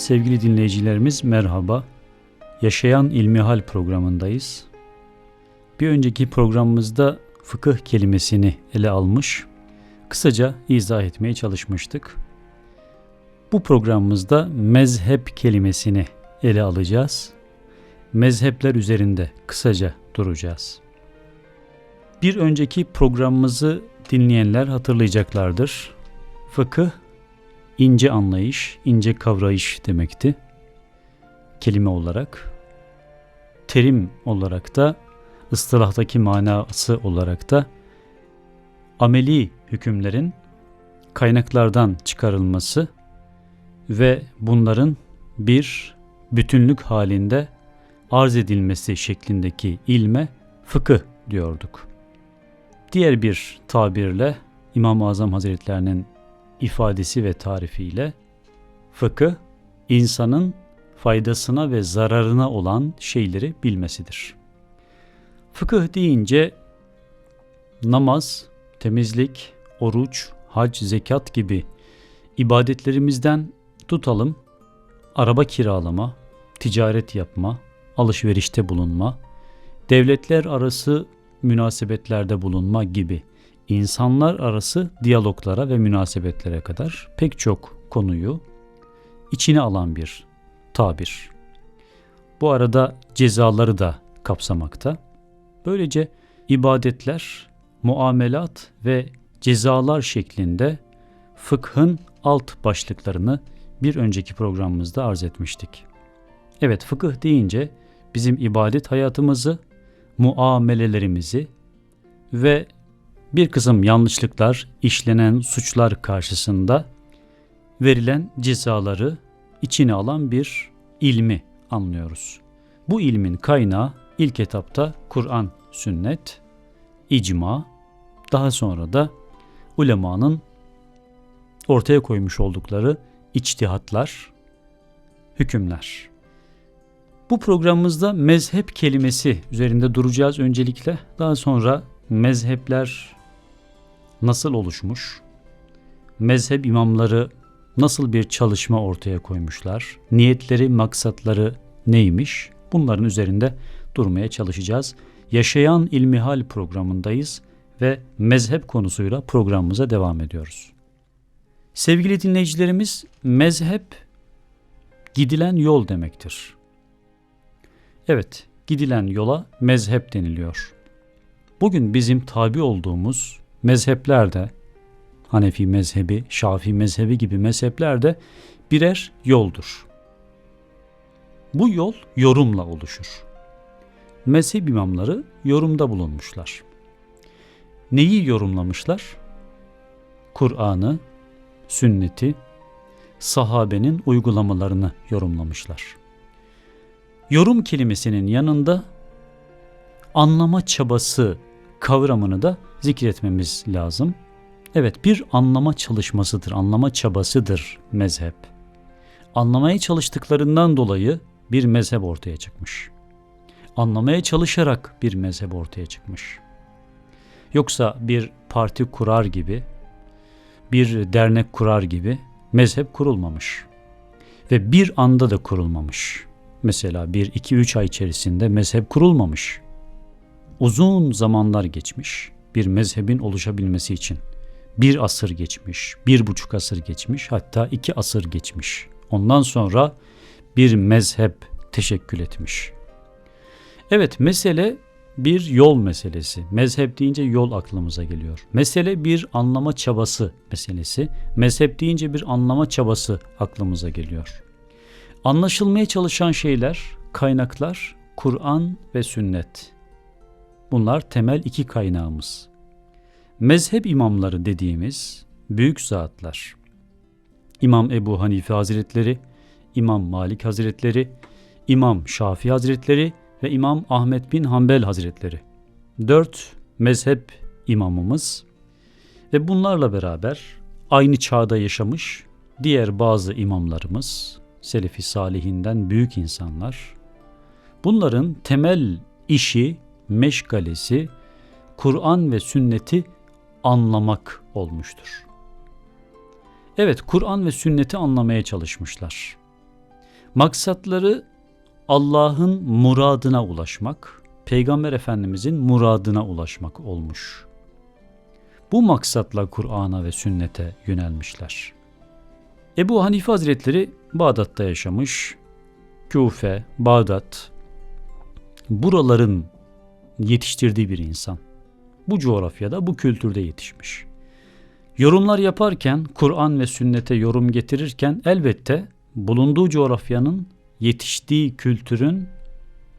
Sevgili dinleyicilerimiz merhaba. Yaşayan İlmihal programındayız. Bir önceki programımızda fıkıh kelimesini ele almış, kısaca izah etmeye çalışmıştık. Bu programımızda mezhep kelimesini ele alacağız. Mezhepler üzerinde kısaca duracağız. Bir önceki programımızı dinleyenler hatırlayacaklardır. Fıkıh ince anlayış, ince kavrayış demekti. Kelime olarak. Terim olarak da, ıstılahtaki manası olarak da ameli hükümlerin kaynaklardan çıkarılması ve bunların bir bütünlük halinde arz edilmesi şeklindeki ilme fıkıh diyorduk. Diğer bir tabirle İmam-ı Azam Hazretlerinin ifadesi ve tarifiyle fıkıh insanın faydasına ve zararına olan şeyleri bilmesidir. Fıkıh deyince namaz, temizlik, oruç, hac, zekat gibi ibadetlerimizden tutalım araba kiralama, ticaret yapma, alışverişte bulunma, devletler arası münasebetlerde bulunma gibi insanlar arası diyaloglara ve münasebetlere kadar pek çok konuyu içine alan bir tabir. Bu arada cezaları da kapsamakta. Böylece ibadetler, muamelat ve cezalar şeklinde fıkhın alt başlıklarını bir önceki programımızda arz etmiştik. Evet fıkıh deyince bizim ibadet hayatımızı, muamelelerimizi ve bir kısım yanlışlıklar, işlenen suçlar karşısında verilen cezaları içine alan bir ilmi anlıyoruz. Bu ilmin kaynağı ilk etapta Kur'an, sünnet, icma, daha sonra da ulemanın ortaya koymuş oldukları içtihatlar, hükümler. Bu programımızda mezhep kelimesi üzerinde duracağız öncelikle. Daha sonra mezhepler nasıl oluşmuş? Mezhep imamları nasıl bir çalışma ortaya koymuşlar? Niyetleri, maksatları neymiş? Bunların üzerinde durmaya çalışacağız. Yaşayan İlmihal programındayız ve mezhep konusuyla programımıza devam ediyoruz. Sevgili dinleyicilerimiz, mezhep gidilen yol demektir. Evet, gidilen yola mezhep deniliyor. Bugün bizim tabi olduğumuz mezheplerde, Hanefi mezhebi, Şafii mezhebi gibi mezheplerde birer yoldur. Bu yol yorumla oluşur. Mezhep imamları yorumda bulunmuşlar. Neyi yorumlamışlar? Kur'an'ı, sünneti, sahabenin uygulamalarını yorumlamışlar. Yorum kelimesinin yanında anlama çabası kavramını da zikretmemiz lazım. Evet bir anlama çalışmasıdır, anlama çabasıdır mezhep. Anlamaya çalıştıklarından dolayı bir mezhep ortaya çıkmış. Anlamaya çalışarak bir mezhep ortaya çıkmış. Yoksa bir parti kurar gibi bir dernek kurar gibi mezhep kurulmamış. Ve bir anda da kurulmamış. Mesela bir, iki, üç ay içerisinde mezhep kurulmamış. Uzun zamanlar geçmiş bir mezhebin oluşabilmesi için. Bir asır geçmiş, bir buçuk asır geçmiş, hatta iki asır geçmiş. Ondan sonra bir mezhep teşekkül etmiş. Evet mesele bir yol meselesi. Mezhep deyince yol aklımıza geliyor. Mesele bir anlama çabası meselesi. Mezhep deyince bir anlama çabası aklımıza geliyor. Anlaşılmaya çalışan şeyler, kaynaklar Kur'an ve sünnet. Bunlar temel iki kaynağımız. Mezhep imamları dediğimiz büyük zatlar. İmam Ebu Hanife Hazretleri, İmam Malik Hazretleri, İmam Şafii Hazretleri ve İmam Ahmet bin Hanbel Hazretleri. Dört mezhep imamımız ve bunlarla beraber aynı çağda yaşamış diğer bazı imamlarımız, Selefi Salihinden büyük insanlar. Bunların temel işi, meşgalesi Kur'an ve sünneti anlamak olmuştur. Evet, Kur'an ve sünneti anlamaya çalışmışlar. Maksatları Allah'ın muradına ulaşmak, Peygamber Efendimizin muradına ulaşmak olmuş. Bu maksatla Kur'an'a ve sünnete yönelmişler. Ebu Hanife Hazretleri Bağdat'ta yaşamış. Küfe, Bağdat, buraların yetiştirdiği bir insan. Bu coğrafyada, bu kültürde yetişmiş. Yorumlar yaparken, Kur'an ve sünnete yorum getirirken elbette bulunduğu coğrafyanın yetiştiği kültürün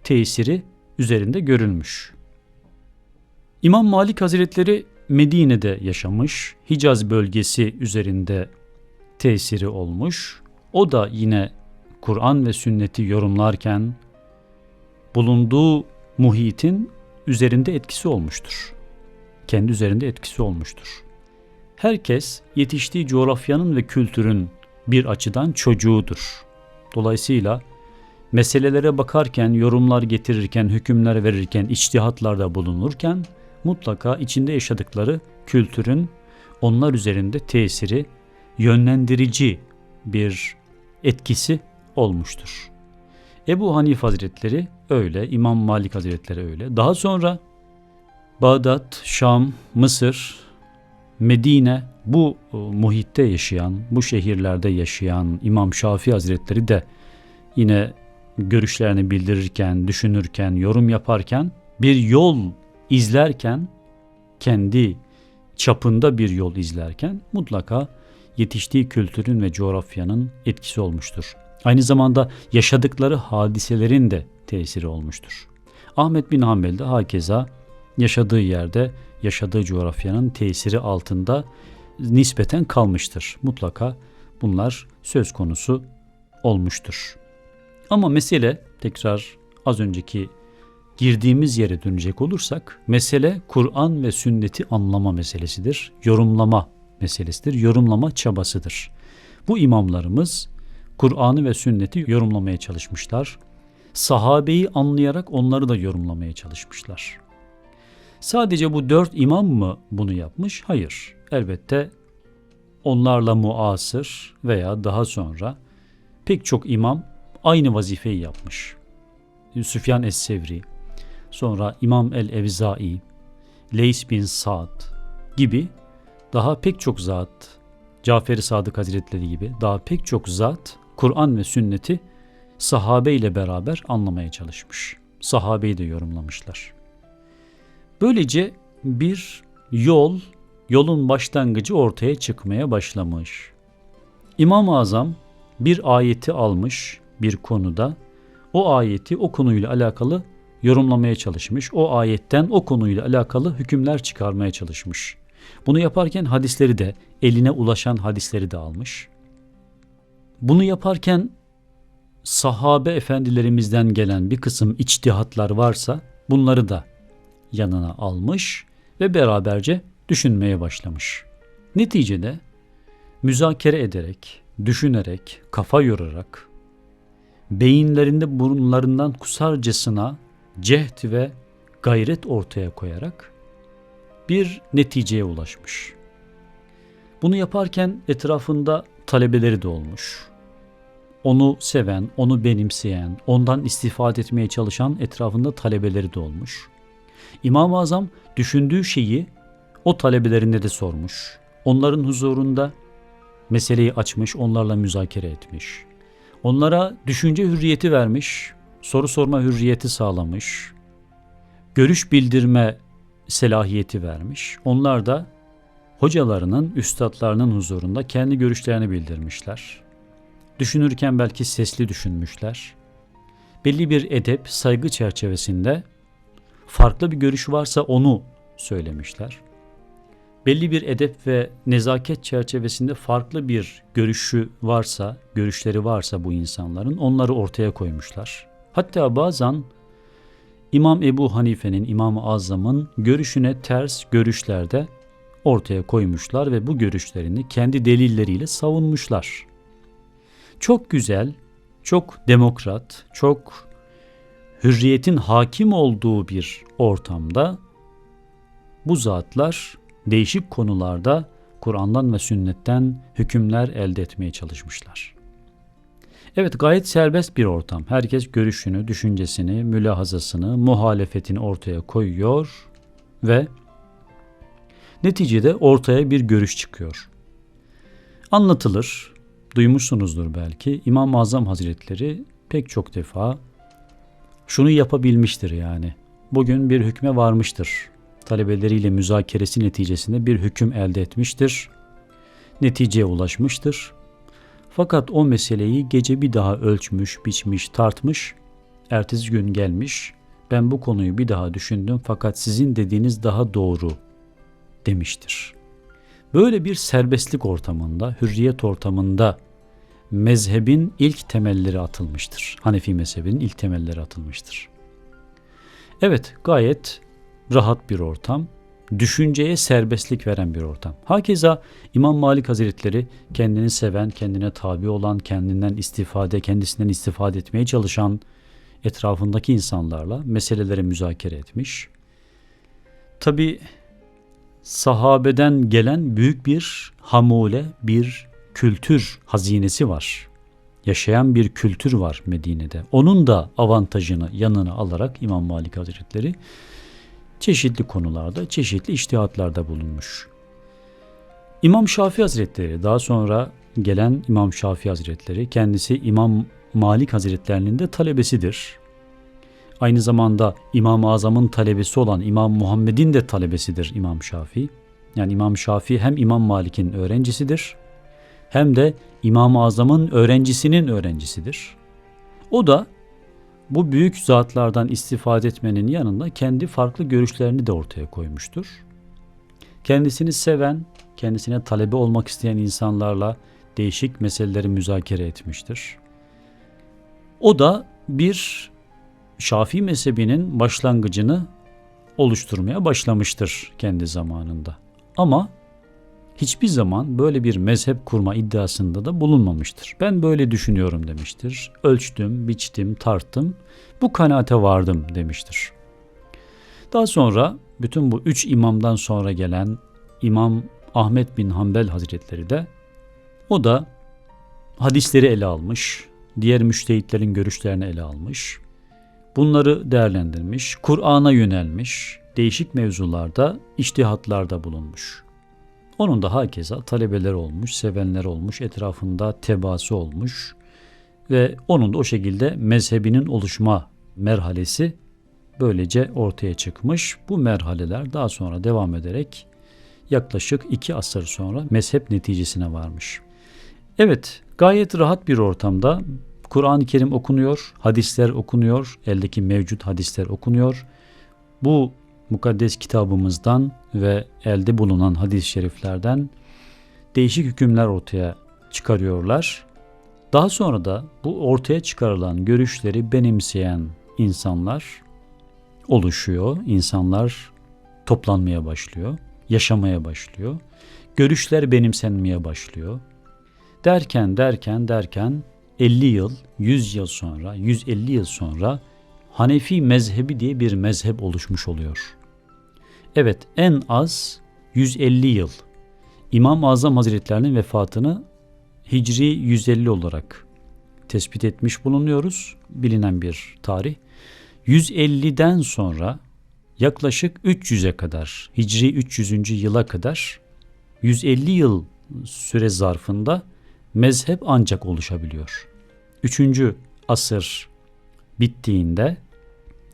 tesiri üzerinde görülmüş. İmam Malik Hazretleri Medine'de yaşamış, Hicaz bölgesi üzerinde tesiri olmuş. O da yine Kur'an ve sünneti yorumlarken bulunduğu muhitin üzerinde etkisi olmuştur. Kendi üzerinde etkisi olmuştur. Herkes yetiştiği coğrafyanın ve kültürün bir açıdan çocuğudur. Dolayısıyla meselelere bakarken, yorumlar getirirken, hükümler verirken, içtihatlarda bulunurken mutlaka içinde yaşadıkları kültürün onlar üzerinde tesiri, yönlendirici bir etkisi olmuştur. Ebu Hanif Hazretleri öyle, İmam Malik Hazretleri öyle. Daha sonra Bağdat, Şam, Mısır, Medine bu e, muhitte yaşayan, bu şehirlerde yaşayan İmam Şafii Hazretleri de yine görüşlerini bildirirken, düşünürken, yorum yaparken bir yol izlerken kendi çapında bir yol izlerken mutlaka yetiştiği kültürün ve coğrafyanın etkisi olmuştur. Aynı zamanda yaşadıkları hadiselerin de tesiri olmuştur. Ahmet bin Hanbel de hakeza yaşadığı yerde, yaşadığı coğrafyanın tesiri altında nispeten kalmıştır. Mutlaka bunlar söz konusu olmuştur. Ama mesele tekrar az önceki girdiğimiz yere dönecek olursak mesele Kur'an ve sünneti anlama meselesidir. Yorumlama meselesidir. Yorumlama çabasıdır. Bu imamlarımız Kur'an'ı ve sünneti yorumlamaya çalışmışlar. Sahabeyi anlayarak onları da yorumlamaya çalışmışlar. Sadece bu dört imam mı bunu yapmış? Hayır. Elbette onlarla muasır veya daha sonra pek çok imam aynı vazifeyi yapmış. Süfyan Es-Sevri, sonra İmam el-Evzai, Leys bin Sa'd gibi daha pek çok zat, Cafer-i Sadık Hazretleri gibi daha pek çok zat Kur'an ve sünneti sahabe ile beraber anlamaya çalışmış. Sahabeyi de yorumlamışlar. Böylece bir yol, yolun başlangıcı ortaya çıkmaya başlamış. İmam-ı Azam bir ayeti almış bir konuda, o ayeti o konuyla alakalı yorumlamaya çalışmış. O ayetten o konuyla alakalı hükümler çıkarmaya çalışmış. Bunu yaparken hadisleri de eline ulaşan hadisleri de almış. Bunu yaparken sahabe efendilerimizden gelen bir kısım içtihatlar varsa bunları da yanına almış ve beraberce düşünmeye başlamış. Neticede müzakere ederek, düşünerek, kafa yorarak, beyinlerinde burunlarından kusarcasına cehd ve gayret ortaya koyarak bir neticeye ulaşmış. Bunu yaparken etrafında talebeleri de olmuş. Onu seven, onu benimseyen, ondan istifade etmeye çalışan etrafında talebeleri de olmuş. İmam-ı Azam düşündüğü şeyi o talebelerine de sormuş. Onların huzurunda meseleyi açmış, onlarla müzakere etmiş. Onlara düşünce hürriyeti vermiş, soru sorma hürriyeti sağlamış, görüş bildirme selahiyeti vermiş. Onlar da hocalarının, üstadlarının huzurunda kendi görüşlerini bildirmişler. Düşünürken belki sesli düşünmüşler. Belli bir edep, saygı çerçevesinde farklı bir görüş varsa onu söylemişler. Belli bir edep ve nezaket çerçevesinde farklı bir görüşü varsa, görüşleri varsa bu insanların onları ortaya koymuşlar. Hatta bazen İmam Ebu Hanife'nin, İmam-ı Azam'ın görüşüne ters görüşlerde ortaya koymuşlar ve bu görüşlerini kendi delilleriyle savunmuşlar. Çok güzel, çok demokrat, çok hürriyetin hakim olduğu bir ortamda bu zatlar değişik konularda Kur'an'dan ve sünnetten hükümler elde etmeye çalışmışlar. Evet gayet serbest bir ortam. Herkes görüşünü, düşüncesini, mülahazasını, muhalefetini ortaya koyuyor ve neticede ortaya bir görüş çıkıyor. Anlatılır, duymuşsunuzdur belki. İmam-ı Azam Hazretleri pek çok defa şunu yapabilmiştir yani. Bugün bir hükme varmıştır. Talebeleriyle müzakeresi neticesinde bir hüküm elde etmiştir. Neticeye ulaşmıştır. Fakat o meseleyi gece bir daha ölçmüş, biçmiş, tartmış. Ertesi gün gelmiş. Ben bu konuyu bir daha düşündüm fakat sizin dediğiniz daha doğru demiştir. Böyle bir serbestlik ortamında, hürriyet ortamında mezhebin ilk temelleri atılmıştır. Hanefi mezhebinin ilk temelleri atılmıştır. Evet, gayet rahat bir ortam, düşünceye serbestlik veren bir ortam. Hakeza İmam Malik Hazretleri kendini seven, kendine tabi olan, kendinden istifade, kendisinden istifade etmeye çalışan etrafındaki insanlarla meseleleri müzakere etmiş. Tabi sahabeden gelen büyük bir hamule, bir kültür hazinesi var. Yaşayan bir kültür var Medine'de. Onun da avantajını yanına alarak İmam Malik Hazretleri çeşitli konularda, çeşitli iştihatlarda bulunmuş. İmam Şafii Hazretleri daha sonra gelen İmam Şafii Hazretleri kendisi İmam Malik Hazretlerinin de talebesidir. Aynı zamanda İmam-ı Azam'ın talebesi olan İmam Muhammed'in de talebesidir İmam Şafii. Yani İmam Şafii hem İmam Malik'in öğrencisidir hem de İmam-ı Azam'ın öğrencisinin öğrencisidir. O da bu büyük zatlardan istifade etmenin yanında kendi farklı görüşlerini de ortaya koymuştur. Kendisini seven, kendisine talebe olmak isteyen insanlarla değişik meseleleri müzakere etmiştir. O da bir Şafii mezhebinin başlangıcını oluşturmaya başlamıştır kendi zamanında. Ama hiçbir zaman böyle bir mezhep kurma iddiasında da bulunmamıştır. Ben böyle düşünüyorum demiştir. Ölçtüm, biçtim, tarttım, bu kanaate vardım demiştir. Daha sonra bütün bu üç imamdan sonra gelen İmam Ahmet bin Hanbel Hazretleri de o da hadisleri ele almış, diğer müştehitlerin görüşlerini ele almış, bunları değerlendirmiş, Kur'an'a yönelmiş, değişik mevzularda iştihatlarda bulunmuş. Onun da hakeza talebeler olmuş, sevenler olmuş, etrafında tebaası olmuş ve onun da o şekilde mezhebinin oluşma merhalesi böylece ortaya çıkmış. Bu merhaleler daha sonra devam ederek yaklaşık iki asır sonra mezhep neticesine varmış. Evet, gayet rahat bir ortamda Kur'an-ı Kerim okunuyor, hadisler okunuyor, eldeki mevcut hadisler okunuyor. Bu mukaddes kitabımızdan ve elde bulunan hadis-i şeriflerden değişik hükümler ortaya çıkarıyorlar. Daha sonra da bu ortaya çıkarılan görüşleri benimseyen insanlar oluşuyor. İnsanlar toplanmaya başlıyor, yaşamaya başlıyor. Görüşler benimsenmeye başlıyor. Derken derken derken 50 yıl, 100 yıl sonra, 150 yıl sonra Hanefi mezhebi diye bir mezhep oluşmuş oluyor. Evet en az 150 yıl İmam-ı Azam Hazretlerinin vefatını Hicri 150 olarak tespit etmiş bulunuyoruz. Bilinen bir tarih. 150'den sonra yaklaşık 300'e kadar, Hicri 300. yıla kadar 150 yıl süre zarfında mezhep ancak oluşabiliyor. 3. asır bittiğinde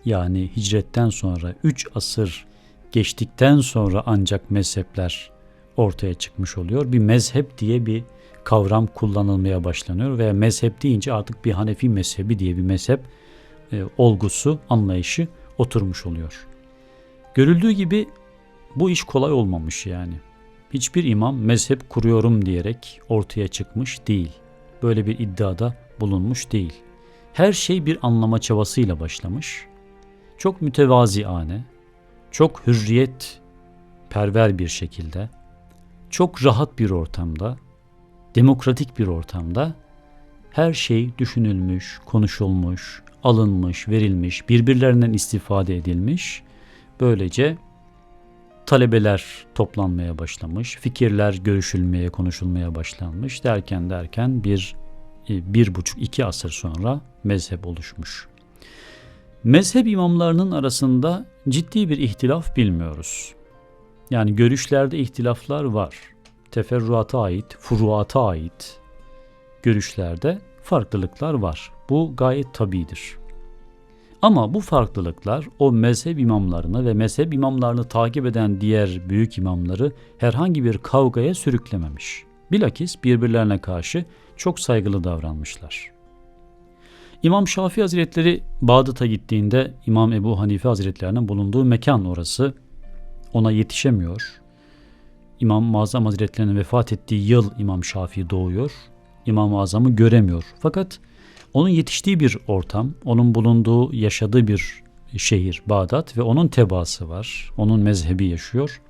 yani hicretten sonra 3 asır geçtikten sonra ancak mezhepler ortaya çıkmış oluyor. Bir mezhep diye bir kavram kullanılmaya başlanıyor ve mezhep deyince artık bir Hanefi mezhebi diye bir mezhep e, olgusu, anlayışı oturmuş oluyor. Görüldüğü gibi bu iş kolay olmamış yani. Hiçbir imam mezhep kuruyorum diyerek ortaya çıkmış değil. Böyle bir iddiada bulunmuş değil. Her şey bir anlama çabasıyla başlamış. Çok mütevaziane, çok hürriyet perver bir şekilde, çok rahat bir ortamda, demokratik bir ortamda her şey düşünülmüş, konuşulmuş, alınmış, verilmiş, birbirlerinden istifade edilmiş. Böylece talebeler toplanmaya başlamış, fikirler görüşülmeye, konuşulmaya başlanmış derken derken bir e, bir buçuk iki asır sonra mezhep oluşmuş. Mezhep imamlarının arasında ciddi bir ihtilaf bilmiyoruz. Yani görüşlerde ihtilaflar var. Teferruata ait, furuata ait görüşlerde farklılıklar var. Bu gayet tabidir. Ama bu farklılıklar o mezhep imamlarını ve mezhep imamlarını takip eden diğer büyük imamları herhangi bir kavgaya sürüklememiş. Bilakis birbirlerine karşı çok saygılı davranmışlar. İmam Şafii Hazretleri Bağdat'a gittiğinde İmam Ebu Hanife Hazretlerinin bulunduğu mekan orası ona yetişemiyor. İmam Muazzam Hazretlerinin vefat ettiği yıl İmam Şafii doğuyor. İmam-ı Azam'ı göremiyor. Fakat onun yetiştiği bir ortam, onun bulunduğu, yaşadığı bir şehir Bağdat ve onun tebaası var. Onun mezhebi yaşıyor.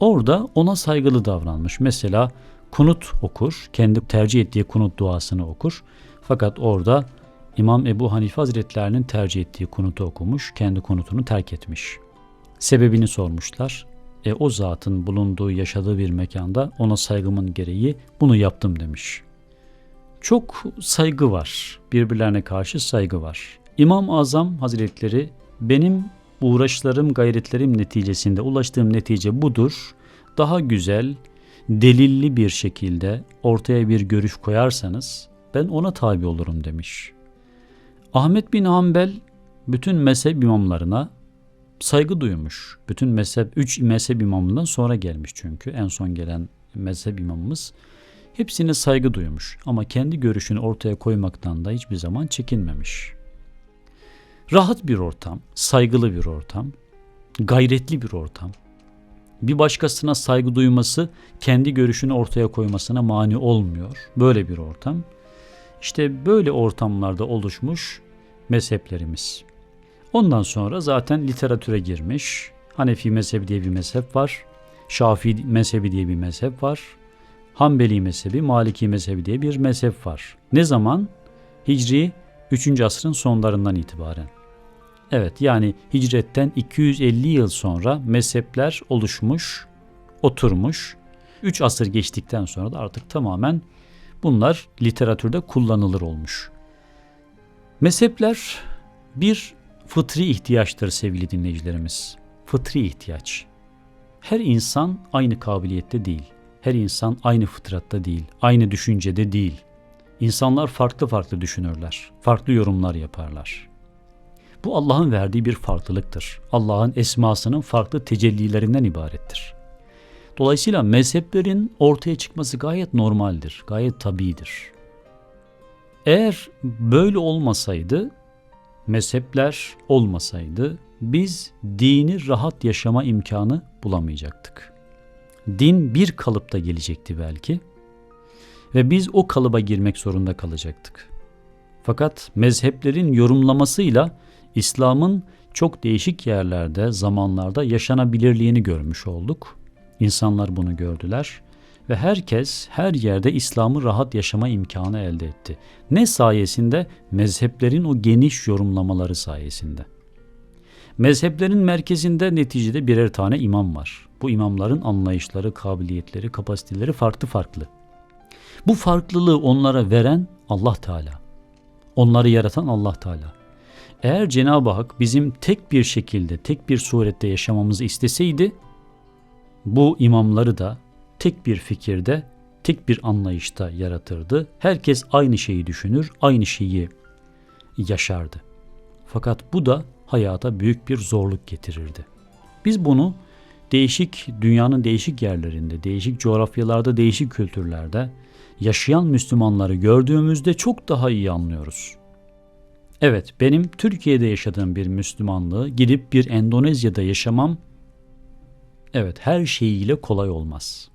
Orada ona saygılı davranmış. Mesela kunut okur, kendi tercih ettiği kunut duasını okur. Fakat orada İmam Ebu Hanife Hazretlerinin tercih ettiği kunutu okumuş, kendi kunutunu terk etmiş. Sebebini sormuşlar. E, o zatın bulunduğu, yaşadığı bir mekanda ona saygımın gereği bunu yaptım demiş. Çok saygı var, birbirlerine karşı saygı var. İmam-ı Azam Hazretleri benim uğraşlarım, gayretlerim neticesinde ulaştığım netice budur. Daha güzel, delilli bir şekilde ortaya bir görüş koyarsanız ben ona tabi olurum demiş. Ahmet bin Hanbel bütün mezhep imamlarına saygı duymuş. Bütün mezhep, üç mezhep imamından sonra gelmiş çünkü. En son gelen mezhep imamımız. Hepsine saygı duymuş ama kendi görüşünü ortaya koymaktan da hiçbir zaman çekinmemiş. Rahat bir ortam, saygılı bir ortam, gayretli bir ortam. Bir başkasına saygı duyması kendi görüşünü ortaya koymasına mani olmuyor. Böyle bir ortam. İşte böyle ortamlarda oluşmuş mezheplerimiz. Ondan sonra zaten literatüre girmiş. Hanefi mezhebi diye bir mezhep var. Şafii mezhebi diye bir mezhep var. Hanbeli mezhebi, Maliki mezhebi diye bir mezhep var. Ne zaman? Hicri 3. asrın sonlarından itibaren. Evet yani hicretten 250 yıl sonra mezhepler oluşmuş, oturmuş. 3 asır geçtikten sonra da artık tamamen bunlar literatürde kullanılır olmuş. Mezhepler bir fıtri ihtiyaçtır sevgili dinleyicilerimiz. Fıtri ihtiyaç. Her insan aynı kabiliyette değil. Her insan aynı fıtratta değil, aynı düşüncede değil. İnsanlar farklı farklı düşünürler, farklı yorumlar yaparlar. Bu Allah'ın verdiği bir farklılıktır. Allah'ın esmasının farklı tecellilerinden ibarettir. Dolayısıyla mezheplerin ortaya çıkması gayet normaldir, gayet tabidir. Eğer böyle olmasaydı, mezhepler olmasaydı biz dini rahat yaşama imkanı bulamayacaktık. Din bir kalıpta gelecekti belki ve biz o kalıba girmek zorunda kalacaktık. Fakat mezheplerin yorumlamasıyla İslam'ın çok değişik yerlerde, zamanlarda yaşanabilirliğini görmüş olduk. İnsanlar bunu gördüler ve herkes her yerde İslam'ı rahat yaşama imkanı elde etti. Ne sayesinde? Mezheplerin o geniş yorumlamaları sayesinde. Mezheplerin merkezinde neticede birer tane imam var. Bu imamların anlayışları, kabiliyetleri, kapasiteleri farklı farklı. Bu farklılığı onlara veren Allah Teala. Onları yaratan Allah Teala. Eğer Cenab-ı Hak bizim tek bir şekilde, tek bir surette yaşamamızı isteseydi, bu imamları da tek bir fikirde, tek bir anlayışta yaratırdı. Herkes aynı şeyi düşünür, aynı şeyi yaşardı. Fakat bu da hayata büyük bir zorluk getirirdi. Biz bunu değişik dünyanın değişik yerlerinde, değişik coğrafyalarda, değişik kültürlerde yaşayan Müslümanları gördüğümüzde çok daha iyi anlıyoruz. Evet, benim Türkiye'de yaşadığım bir Müslümanlığı gidip bir Endonezya'da yaşamam evet her şeyiyle kolay olmaz.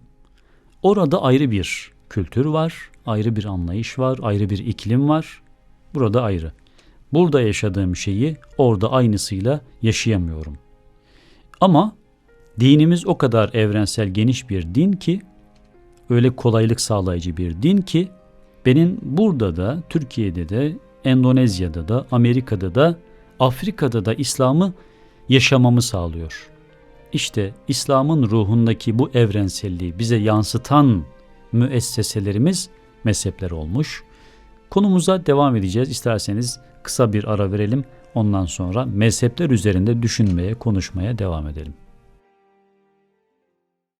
Orada ayrı bir kültür var, ayrı bir anlayış var, ayrı bir iklim var. Burada ayrı. Burada yaşadığım şeyi orada aynısıyla yaşayamıyorum. Ama dinimiz o kadar evrensel geniş bir din ki öyle kolaylık sağlayıcı bir din ki benim burada da Türkiye'de de Endonezya'da da Amerika'da da Afrika'da da İslam'ı yaşamamı sağlıyor. İşte İslam'ın ruhundaki bu evrenselliği bize yansıtan müesseselerimiz mezhepler olmuş. Konumuza devam edeceğiz. İsterseniz kısa bir ara verelim. Ondan sonra mezhepler üzerinde düşünmeye, konuşmaya devam edelim.